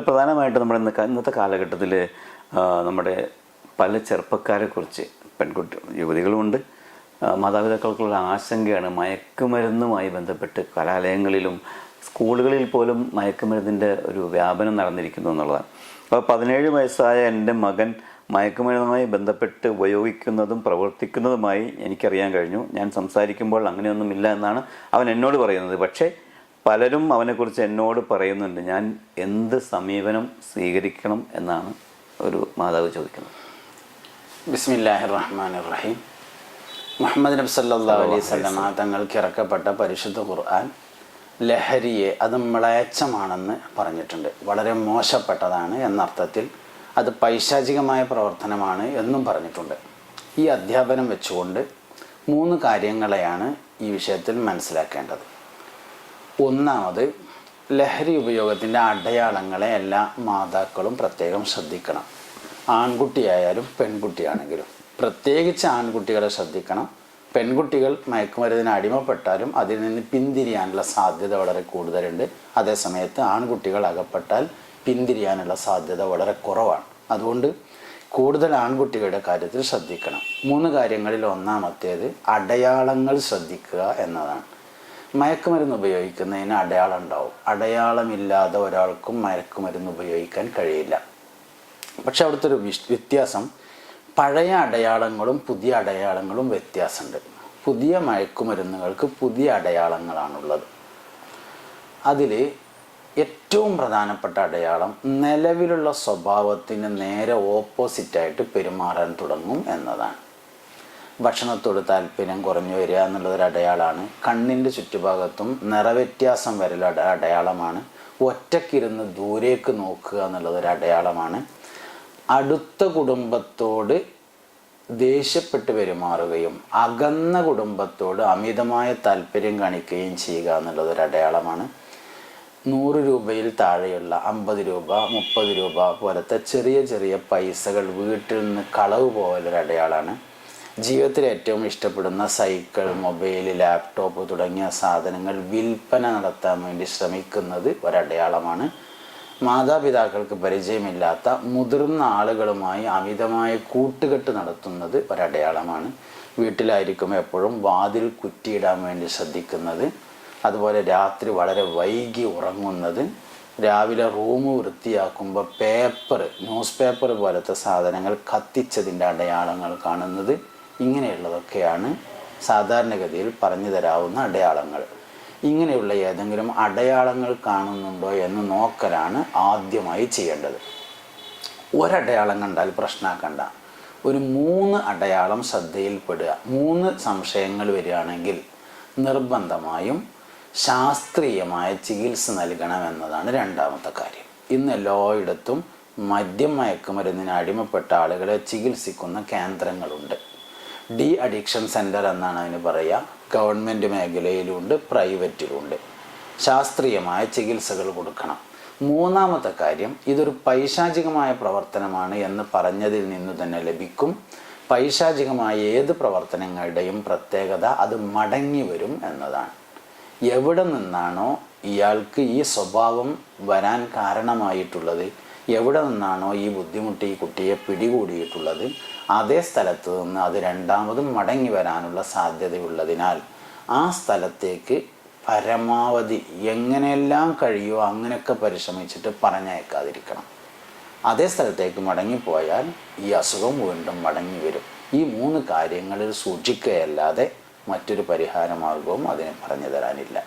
അതിൽ പ്രധാനമായിട്ട് നമ്മുടെ ഇന്ന് ഇന്നത്തെ കാലഘട്ടത്തിൽ നമ്മുടെ പല ചെറുപ്പക്കാരെക്കുറിച്ച് പെൺകുട്ടി യുവതികളുമുണ്ട്. മാതാപിതാക്കൾക്കുള്ള ആശങ്കയാണ് മയക്കുമരുന്നുമായി ബന്ധപ്പെട്ട് കലാലയങ്ങളിലും സ്കൂളുകളിൽ പോലും മയക്കുമരുന്നിന്റെ ഒരു വ്യാപനം നടന്നിരിക്കുന്നു എന്നുള്ളതാണ്. അപ്പോൾ പതിനേഴ് വയസ്സായ എന്റെ മകൻ മയക്കുമരുന്നുമായി ബന്ധപ്പെട്ട് ഉപയോഗിക്കുന്നതും പ്രവർത്തിക്കുന്നതുമായി എനിക്കറിയാൻ കഴിഞ്ഞു. ഞാൻ സംസാരിക്കുമ്പോൾ അങ്ങനെയൊന്നുമില്ല എന്നാണ് അവൻ എന്നോട് പറയുന്നത്. പക്ഷേ പലരും അവനെക്കുറിച്ച് എന്നോട് പറയുന്നുണ്ട്. ഞാൻ എന്ത് സമീപനം സ്വീകരിക്കണം എന്നാണ് ഒരു മാതാവ് ചോദിക്കുന്നത്. ബിസ്മില്ലാഹി റഹ്മാൻ റഹീം മുഹമ്മദ് നബി സല്ലാ അലൈഹി സ്വലമ തങ്ങൾക്ക് ഇറക്കപ്പെട്ട പരിശുദ്ധ ഖുർആൻ ലഹരിയെ അത് മ്ലേച്ഛമാണെന്ന് പറഞ്ഞിട്ടുണ്ട്. വളരെ മോശപ്പെട്ടതാണ് എന്നർത്ഥത്തിൽ അത് പൈശാചികമായ പ്രവർത്തനമാണ് എന്നും പറഞ്ഞിട്ടുണ്ട്. ഈ അധ്യാപനം വെച്ചുകൊണ്ട് മൂന്ന് കാര്യങ്ങളെയാണ് ഈ വിഷയത്തിൽ മനസ്സിലാക്കേണ്ടത്. ഒന്നാമത് ലഹരി ഉപയോഗത്തിന്റെ അടയാളങ്ങളെ എല്ലാ മാതാക്കളും പ്രത്യേകം ശ്രദ്ധിക്കണം. ആൺകുട്ടിയായാലും പെൺകുട്ടിയാണെങ്കിലും പ്രത്യേകിച്ച് ആൺകുട്ടികളെ ശ്രദ്ധിക്കണം. പെൺകുട്ടികൾ മയക്കുമരുന്നിന് അടിമപ്പെട്ടാലും അതിൽ നിന്ന് പിന്തിരിയാനുള്ള സാധ്യത വളരെ കൂടുതലുണ്ട്. അതേസമയത്ത് ആൺകുട്ടികൾ അകപ്പെട്ടാൽ പിന്തിരിയാനുള്ള സാധ്യത വളരെ കുറവാണ്. അതുകൊണ്ട് കൂടുതൽ ആൺകുട്ടികളുടെ കാര്യത്തിൽ ശ്രദ്ധിക്കണം. മൂന്ന് കാര്യങ്ങളിൽ ഒന്നാമത്തേത് അടയാളങ്ങൾ ശ്രദ്ധിക്കുക എന്നതാണ്. മയക്കുമരുന്ന് ഉപയോഗിക്കുന്നതിന് അടയാളം ഉണ്ടാവും അടയാളമില്ലാതെ ഒരാൾക്കും മയക്കുമരുന്ന് ഉപയോഗിക്കാൻ കഴിയില്ല. പക്ഷെ അവിടുത്തെ ഒരു വ്യത്യാസം പഴയ അടയാളങ്ങളും പുതിയ അടയാളങ്ങളും വ്യത്യാസമുണ്ട്. പുതിയ മയക്കുമരുന്നുകൾക്ക് പുതിയ അടയാളങ്ങളാണുള്ളത്. അതിൽ ഏറ്റവും പ്രധാനപ്പെട്ട അടയാളം നിലവിലുള്ള സ്വഭാവത്തിന് നേരെ ഓപ്പോസിറ്റായിട്ട് പെരുമാറാൻ തുടങ്ങും എന്നതാണ്. ഭക്ഷണത്തോട് താല്പര്യം കുറഞ്ഞു വരിക എന്നുള്ളതൊരു അടയാളമാണ്. കണ്ണിന്റെ ചുറ്റുഭാഗത്തും നിറവ്യത്യാസം അട അടയാളമാണ്. ഒറ്റക്കിരുന്ന് ദൂരേക്ക് നോക്കുക എന്നുള്ളതൊരു അടയാളമാണ്. അടുത്ത കുടുംബത്തോട് ദേഷ്യപ്പെട്ട് പെരുമാറുകയും അകന്ന കുടുംബത്തോട് അമിതമായ താല്പര്യം കാണിക്കുകയും ചെയ്യുക എന്നുള്ളതൊരു അടയാളമാണ്. നൂറ് രൂപയിൽ താഴെയുള്ള അമ്പത് രൂപ മുപ്പത് രൂപ പോലത്തെ ചെറിയ ചെറിയ പൈസകൾ വീട്ടിൽ നിന്ന് കളവ് പോകലൊരു അടയാളമാണ്. ജീവിതത്തിൽ ഏറ്റവും ഇഷ്ടപ്പെടുന്ന സൈക്കിൾ മൊബൈൽ ലാപ്ടോപ്പ് തുടങ്ങിയ സാധനങ്ങൾ വിൽപ്പന നടത്താൻ വേണ്ടി ശ്രമിക്കുന്നത് ഒരടയാളമാണ്. മാതാപിതാക്കൾക്ക് പരിചയമില്ലാത്ത മുതിർന്ന ആളുകളുമായി അമിതമായ കൂട്ടുകെട്ട് നടത്തുന്നത് ഒരടയാളമാണ്. വീട്ടിലായിരിക്കും എപ്പോഴും വാതിൽ കുറ്റിയിടാൻ വേണ്ടി ശ്രദ്ധിക്കുന്നത് അതുപോലെ രാത്രി വളരെ വൈകി ഉറങ്ങുന്നത് രാവിലെ റൂം വൃത്തിയാക്കുമ്പോൾ പേപ്പർ ന്യൂസ് പേപ്പർ പോലത്തെ സാധനങ്ങൾ കത്തിച്ചതിന്റെ അടയാളങ്ങൾ കാണുന്നത് ഇങ്ങനെയുള്ളതൊക്കെയാണ് സാധാരണഗതിയിൽ പറഞ്ഞു തരാവുന്ന അടയാളങ്ങൾ. ഇങ്ങനെയുള്ള ഏതെങ്കിലും അടയാളങ്ങൾ കാണുന്നുണ്ടോ എന്ന് നോക്കലാണ് ആദ്യമായി ചെയ്യേണ്ടത്. ഒരടയാളം കണ്ടാൽ പ്രശ്നമാക്കണ്ട ഒരു മൂന്ന് അടയാളം ശ്രദ്ധയിൽപ്പെടുക. മൂന്ന് സംശയങ്ങൾ വരികയാണെങ്കിൽ നിർബന്ധമായും ശാസ്ത്രീയമായ ചികിത്സ നൽകണമെന്നതാണ് രണ്ടാമത്തെ കാര്യം. ഇന്ന് എല്ലായിടത്തും മദ്യം മയക്കുമരുന്നിന് അടിമപ്പെട്ട ആളുകളെ ചികിത്സിക്കുന്ന കേന്ദ്രങ്ങളുണ്ട്. ഡി അഡിക്ഷൻ സെന്റർ എന്നാണ് അതിന് പറയുക ഗവൺമെന്റ് മേഖലയിലുണ്ട് പ്രൈവറ്റിലുണ്ട്. ശാസ്ത്രീയമായ ചികിത്സകൾ കൊടുക്കണം. മൂന്നാമത്തെ കാര്യം ഇതൊരു പൈശാചികമായ പ്രവർത്തനമാണ് എന്ന് പറഞ്ഞതിൽ നിന്ന് തന്നെ ലഭിക്കും. പൈശാചികമായ ഏത് പ്രവർത്തനങ്ങളുടെയും പ്രത്യേകത അത് മടങ്ങി വരും എന്നതാണ്. എവിടെ നിന്നാണോ ഇയാൾക്ക് ഈ സ്വഭാവം വരാൻ കാരണമായിട്ടുള്ളത്? എവിടെ നിന്നാണോ ഈ ബുദ്ധിമുട്ട് ഈ കുട്ടിയെ പിടികൂടിയിട്ടുള്ളത് അതേ സ്ഥലത്ത് നിന്ന് അത് രണ്ടാമതും മടങ്ങി വരാനുള്ള സാധ്യതയുള്ളതിനാൽ ആ സ്ഥലത്തേക്ക് പരമാവധി എങ്ങനെയെല്ലാം കഴിയുമോ അങ്ങനെയൊക്കെ പരിശ്രമിച്ചിട്ട് പറഞ്ഞയക്കാതിരിക്കണം. അതേ സ്ഥലത്തേക്ക് മടങ്ങിപ്പോയാൽ ഈ അസുഖം വീണ്ടും മടങ്ങി വരും. ഈ മൂന്ന് കാര്യങ്ങളിൽ സൂക്ഷിക്കുകയല്ലാതെ മറ്റൊരു പരിഹാരമാർഗവും അതിനെ പറഞ്ഞു തരാനില്ല.